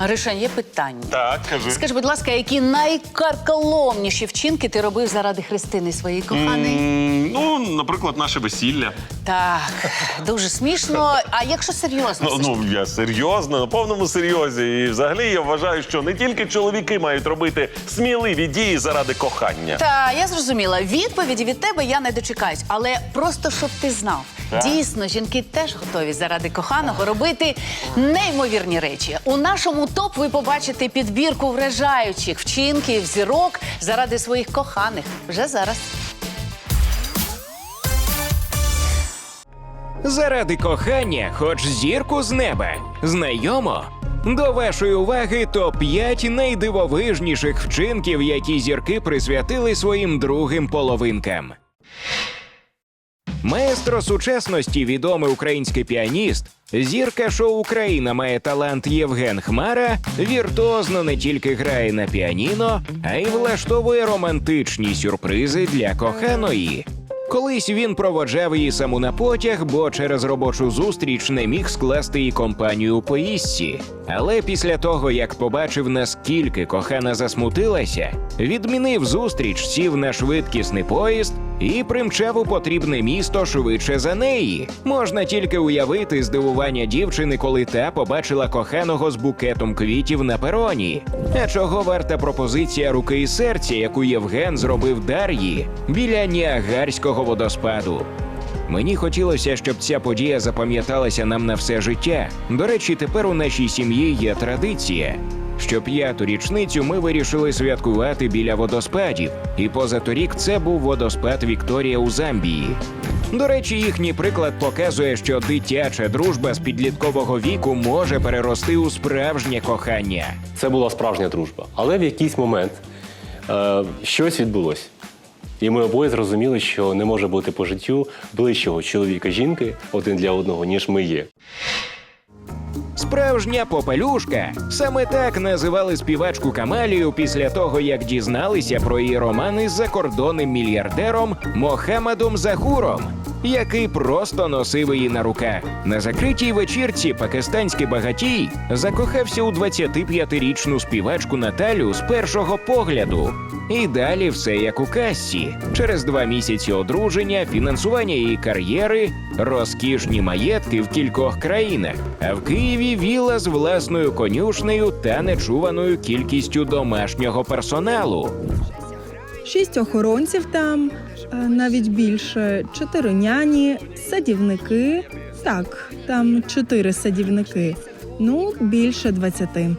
Гришань, є питання. Так, кажи. Скажи, будь ласка, які найкарколомніші вчинки ти робив заради Христини своєї коханої? М, Ну, наприклад, наше весілля. Так, дуже смішно. А якщо серйозно? Ну, все ж ну я серйозно, на повному серйозі. І взагалі я вважаю, що не тільки чоловіки мають робити сміливі дії заради кохання. Та я зрозуміла. Відповіді від тебе я не дочекаюсь, але просто щоб ти знав. Так. Дійсно, жінки теж готові заради коханого робити неймовірні речі. У нашому топ ви побачите підбірку вражаючих вчинків, зірок заради своїх коханих вже зараз. Заради кохання, хоч зірку з неба. Знайомо? До вашої уваги топ-5 найдивовижніших вчинків, які зірки присвятили своїм другим половинкам. Маестро сучасності, відомий український піаніст, зірка шоу Україна має талант Євген Хмара, віртуозно не тільки грає на піаніно, а й влаштовує романтичні сюрпризи для коханої. Колись він проводжав її саму на потяг, бо через робочу зустріч не міг скласти їй компанію у поїздці. Але після того, як побачив, наскільки кохана засмутилася, відмінив зустріч, сів на швидкісний поїзд і примчав у потрібне місто швидше за неї. Можна тільки уявити здивування дівчини, коли та побачила коханого з букетом квітів на пероні. А чого варта пропозиція руки і серця, яку Євген зробив Дар'ї біля Ніагарського водоспаду. Мені хотілося, щоб ця подія запам'яталася нам на все життя. До речі, тепер у нашій сім'ї є традиція. Що п'яту річницю ми вирішили святкувати біля водоспадів, і позаторік це був водоспад Вікторія у Замбії. До речі, їхній приклад показує, що дитяча дружба з підліткового віку може перерости у справжнє кохання. Це була справжня дружба. Але в якийсь момент е, щось відбулося. І ми обоє зрозуміли, що не може бути по життю ближчого чоловіка жінки один для одного, ніж ми є. Справжня попелюшка. Саме так називали співачку Камалію після того, як дізналися про її романи з закордонним мільярдером Мохамедом Захуром, який просто носив її на руках. На закритій вечірці пакистанський багатій закохався у 25-річну співачку Наталю з першого погляду. І далі все як у кассі. Через два місяці одруження, фінансування її кар'єри, розкішні маєтки в кількох країнах. А в Києві віла з власною конюшнею та нечуваною кількістю домашнього персоналу. Шість охоронців там, е, навіть більше, чотири няні, садівники. Так, там чотири садівники. Ну, більше двадцяти.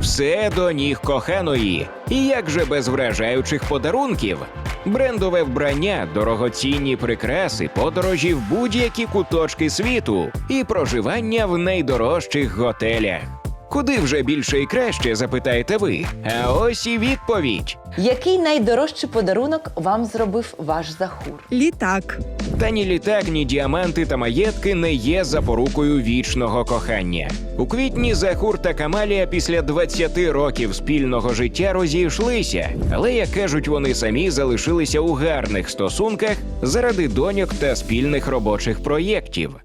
Все до ніг коханої. І як же без вражаючих подарунків? Брендове вбрання, дорогоцінні прикраси, подорожі в будь-які куточки світу і проживання в найдорожчих готелях. Куди вже більше і краще, запитаєте ви? А ось і відповідь. Який найдорожчий подарунок вам зробив ваш захур? Літак. Та ні літак, ні діаманти та маєтки не є запорукою вічного кохання. У квітні Захур та Камалія після 20 років спільного життя розійшлися, але як кажуть, вони самі залишилися у гарних стосунках заради доньок та спільних робочих проєктів.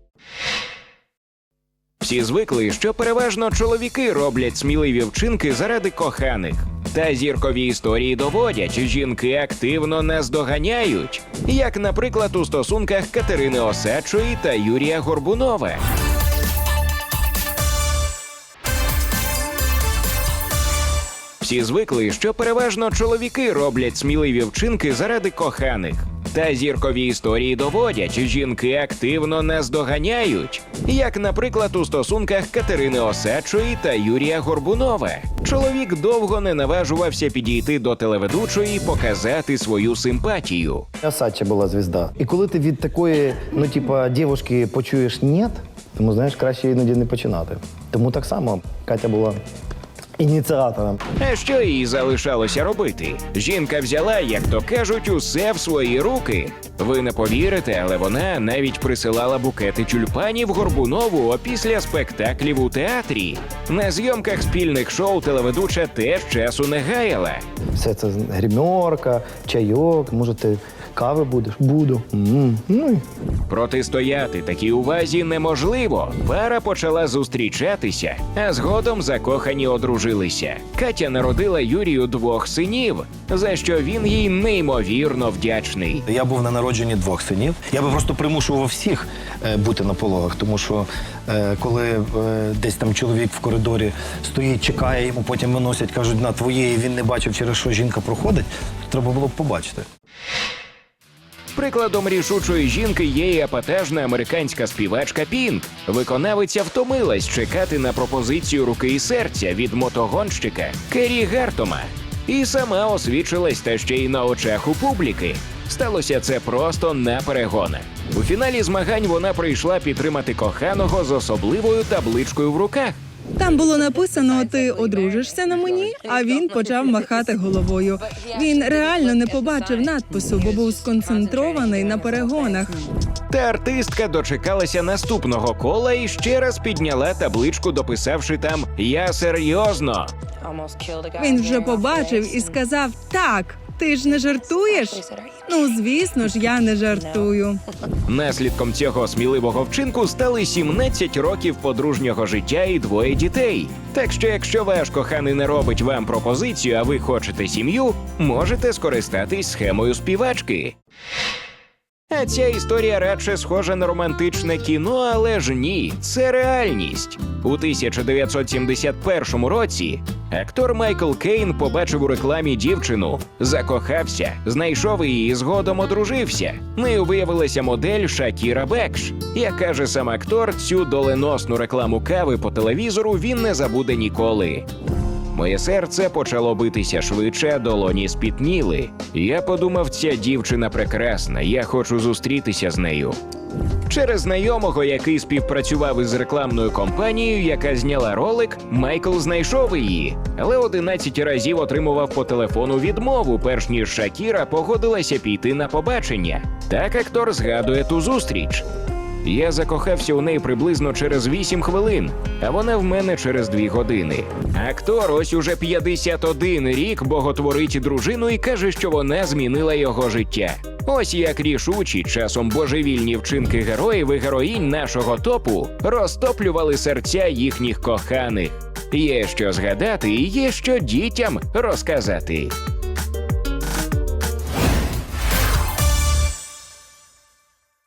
Всі звикли, що переважно чоловіки роблять сміливі вчинки заради коханих. Та зіркові історії доводять, жінки активно наздоганяють, як, наприклад, у стосунках Катерини Осадчої та Юрія Горбунова. Всі звикли, що переважно чоловіки роблять сміливі вчинки заради коханих. Та зіркові історії доводять, жінки активно наздоганяють, як, наприклад, у стосунках Катерини Осадчої та Юрія Горбунова. Чоловік довго не наважувався підійти до телеведучої і показати свою симпатію. Асача була звізда. І коли ти від такої, ну типа, дівушки почуєш «нєт», тому знаєш, краще іноді не починати. Тому так само Катя була ініціатором. А що їй залишалося робити? Жінка взяла, як то кажуть, усе в свої руки. Ви не повірите, але вона навіть присилала букети тюльпанів Горбунову опісля спектаклів у театрі. На зйомках спільних шоу телеведуча теж часу не гаяла. Все це гримерка, чайок, можете Кави будеш? Буду. М, Ну, і Протистояти такій увазі неможливо. Пара почала зустрічатися, а згодом закохані одружилися. Катя народила Юрію двох синів, за що він їй неймовірно вдячний. Я був на народженні двох синів. Я би просто примушував всіх е, бути на пологах, тому що е, коли е, десь там чоловік в коридорі стоїть, чекає, йому потім виносять, кажуть, на твоє, і він не бачив, через що жінка проходить, треба було б побачити. Прикладом рішучої жінки є і епатажна американська співачка Пінк. Виконавиця втомилась чекати на пропозицію руки і серця від мотогонщика Керрі Гартома. І сама освічилась та ще й на очах у публіки. Сталося це просто на перегонах. У фіналі змагань вона прийшла підтримати коханого з особливою табличкою в руках. Там було написано: ти одружишся на мені, а він почав махати головою. Він реально не побачив надпису, бо був сконцентрований на перегонах. Та артистка дочекалася наступного кола і ще раз підняла табличку, дописавши там Я серйозно. Він вже побачив і сказав: Так, ти ж не жартуєш? Ну, звісно ж, я не жартую. Наслідком цього сміливого вчинку стали 17 років подружнього життя і двоє дітей. Так що, якщо ваш коханий не робить вам пропозицію, а ви хочете сім'ю, можете скористатись схемою співачки. А ця історія радше схожа на романтичне кіно, але ж ні, це реальність. У 1971 році актор Майкл Кейн побачив у рекламі дівчину, закохався, знайшов її і згодом одружився. Нею виявилася модель Шакіра Бекш. Як каже сам актор, цю доленосну рекламу кави по телевізору він не забуде ніколи. Моє серце почало битися швидше, долоні спітніли. Я подумав, ця дівчина прекрасна, я хочу зустрітися з нею. Через знайомого, який співпрацював із рекламною компанією, яка зняла ролик, Майкл знайшов її, але 11 разів отримував по телефону відмову, перш ніж Шакіра погодилася піти на побачення. Так актор згадує ту зустріч. Я закохався у неї приблизно через 8 хвилин, а вона в мене через 2 години. Актор ось уже 51 рік боготворить дружину і каже, що вона змінила його життя. Ось як рішучі, часом божевільні вчинки героїв і героїнь нашого топу розтоплювали серця їхніх коханих. Є що згадати і є що дітям розказати.